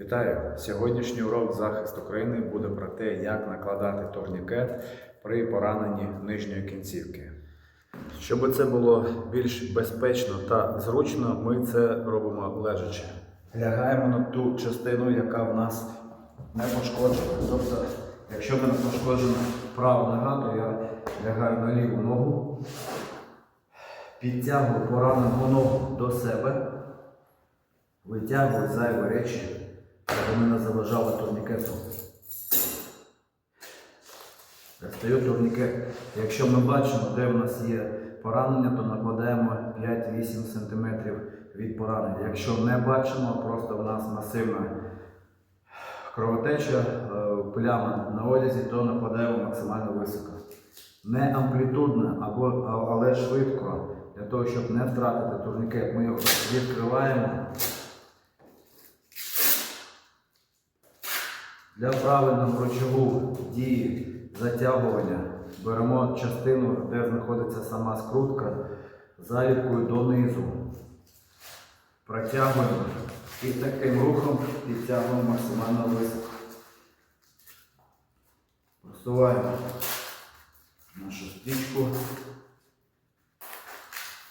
Вітаю! Сьогоднішній урок захист України буде про те, як накладати турнікет при пораненні нижньої кінцівки. Щоб це було більш безпечно та зручно, ми це робимо лежачи. Лягаємо на ту частину, яка в нас не пошкоджена. Тобто, якщо в мене пошкоджена права нога, то я лягаю на ліву ногу, підтягую поранену ногу до себе. Витягую зайві речі, вони не заважали турнікету. Стаю турнікет. Якщо ми бачимо, де в нас є поранення, то накладаємо 5-8 см від поранення. Якщо не бачимо, просто в нас масивна кровотеча, е, пляма на одязі, то накладаємо максимально високо. Не амплітудно, або, але швидко, для того, щоб не втратити турнікет, ми його відкриваємо. Для правильного рычагу дії затягування беремо частину, де знаходиться сама скрутка, заліпкою донизу. Протягуємо і таким рухом підтягуємо максимально високо. Просуваємо нашу стрічку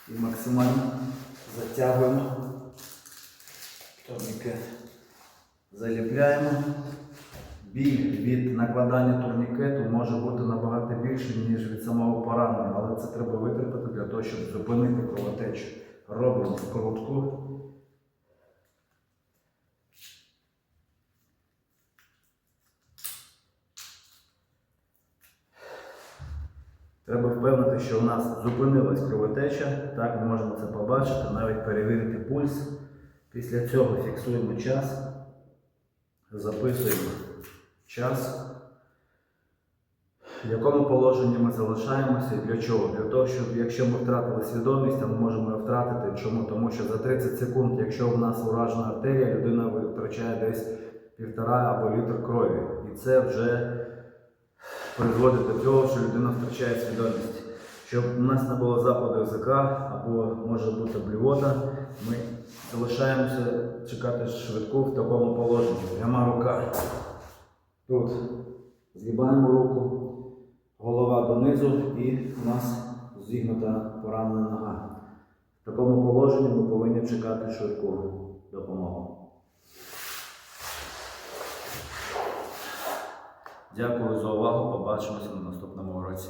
і максимально затягуємо турнікет. Заліпляємо. Біль від накладання турнікету може бути набагато більший, ніж від самого поранення, але це треба витерпіти для того, щоб зупинити кровотечу. Робимо скрутку. Треба впевнити, що у нас зупинилась кровотеча. Так, ми можемо це побачити, навіть перевірити пульс. Після цього фіксуємо час, записуємо час, в якому положенні ми залишаємося і для чого? Для того, щоб якщо ми втратили свідомість, а ми можемо втратити. Чому? Тому що за 30 секунд, якщо в нас уражена артерія, людина витрачає десь півтора або літр крові. І це вже призводить до того, що людина втрачає свідомість. Щоб у нас не було западу язика або може бути блювота, ми залишаємося чекати швидку в такому положенні. Пряма рука. Тут згибаємо руку, голова донизу і у нас зігнута поранена нога. В такому положенні ми повинні чекати швидку допомогу. Дякую за увагу. Побачимося на наступному уроці.